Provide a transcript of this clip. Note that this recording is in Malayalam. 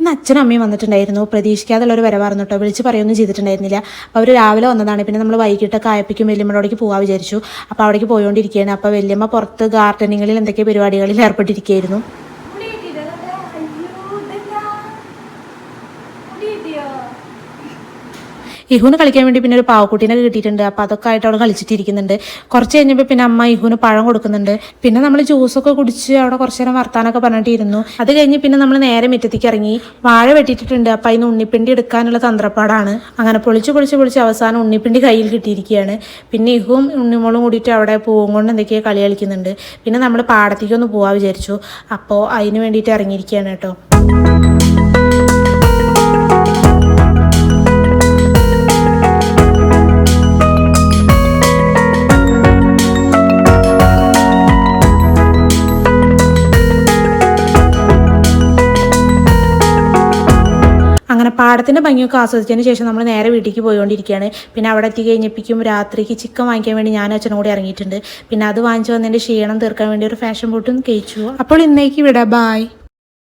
ഇന്ന് അച്ഛനും അമ്മയും വന്നിട്ടുണ്ടായിരുന്നു. പ്രതീക്ഷിക്കാതുള്ള ഒരു വരവായിരുന്നു കേട്ടോ വിളിച്ച് പറയൊന്നും ചെയ്തിട്ടുണ്ടായിരുന്നില്ല. അപ്പോൾ അവർ രാവിലെ വന്നതാണ്. പിന്നെ നമ്മൾ വൈകിട്ട് കായപ്പിക്കും വല്യമ്മയോടേക്ക് പോകാൻ വിചാരിച്ചു. അപ്പോൾ അവിടേക്ക് പോയോണ്ടിരിക്കുകയാണ് അപ്പോൾ വല്യമ്മ പുറത്ത് ഗാർഡനിങ്ങളിൽ എന്തൊക്കെ പരിപാടികളിൽ ഏർപ്പെട്ടിരിക്കുകയായിരുന്നു. ഇഹുന് കളിക്കാൻ വേണ്ടി പിന്നെ ഒരു പാവക്കുട്ടീനെ കിട്ടിയിട്ടുണ്ട്. അപ്പോൾ അതൊക്കെ ആയിട്ട് അവിടെ കളിച്ചിട്ടിരിക്കുന്നുണ്ട്. കുറച്ച് കഴിഞ്ഞപ്പോൾ പിന്നെ അമ്മ ഇഹുന് പഴം കൊടുക്കുന്നുണ്ട്. പിന്നെ നമ്മൾ ജ്യൂസൊക്കെ കുടിച്ച് അവിടെ കുറച്ച് നേരം വർത്താനൊക്കെ പറഞ്ഞിട്ടിരുന്നു. അത് കഴിഞ്ഞ് പിന്നെ നമ്മൾ നേരെ മുറ്റത്തേക്ക് ഇറങ്ങി. വാഴ വെട്ടിയിട്ടുണ്ട് അപ്പൊ അതിന് ഉണ്ണിപ്പിണ്ടി എടുക്കാനുള്ള തന്ത്രപ്പാടാണ്. അങ്ങനെ പൊളിച്ച് പൊളിച്ച് പൊളിച്ച് അവസാനം ഉണ്ണിപ്പിണ്ടി കയ്യിൽ കിട്ടിയിരിക്കുകയാണ്. പിന്നെ ഇഹും ഉണ്ണിമോളും കൂടിയിട്ട് അവിടെ പൂവും കൊണ്ട് എന്തൊക്കെയോ കളി കളിക്കുന്നുണ്ട്. പിന്നെ നമ്മൾ പാടത്തേക്കൊന്ന് പോവാ വിചാരിച്ചു. അപ്പോൾ അതിന് വേണ്ടിയിട്ട് ഇറങ്ങിയിരിക്കുകയാണ് കേട്ടോ. അങ്ങനെ പാടത്തിന്റെ ഭംഗിയൊക്കെ ആസ്വദിച്ചതിന് ശേഷം നമ്മൾ നേരെ വീട്ടിലേക്ക് പോയിക്കൊണ്ടിരിക്കുകയാണ് പിന്നെ അവിടെ എത്തി കഴിഞ്ഞപ്പിക്കും രാത്രിക്ക് ചിക്കൻ വാങ്ങിക്കാൻ വേണ്ടി ഞാൻ അച്ഛനും കൂടി ഇറങ്ങിയിട്ടുണ്ട്. പിന്നെ അത് വാങ്ങിച്ചു വന്നതിന്റെ ക്ഷീണം തീർക്കാൻ വേണ്ടി ഒരു ഫാഷൻ ബോട്ടും കഴിച്ചു അപ്പോൾ ഇന്നേക്ക് വിടാം ബായ്